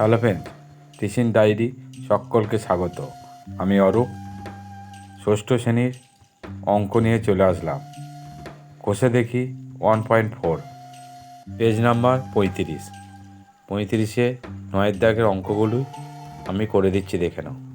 Hello friend tiffin diary সকলকে স্বাগত। আমি অরূপ, ষষ্ঠ শ্রেণির অঙ্ক নিয়ে চলে আসলাম। কষে দেখি one point four page number পঁয়ত্রিশ। পঁয়ত্রিশে নয়ের দাগের অঙ্কগুলো আমি করে দিচ্ছি দেখে নাও।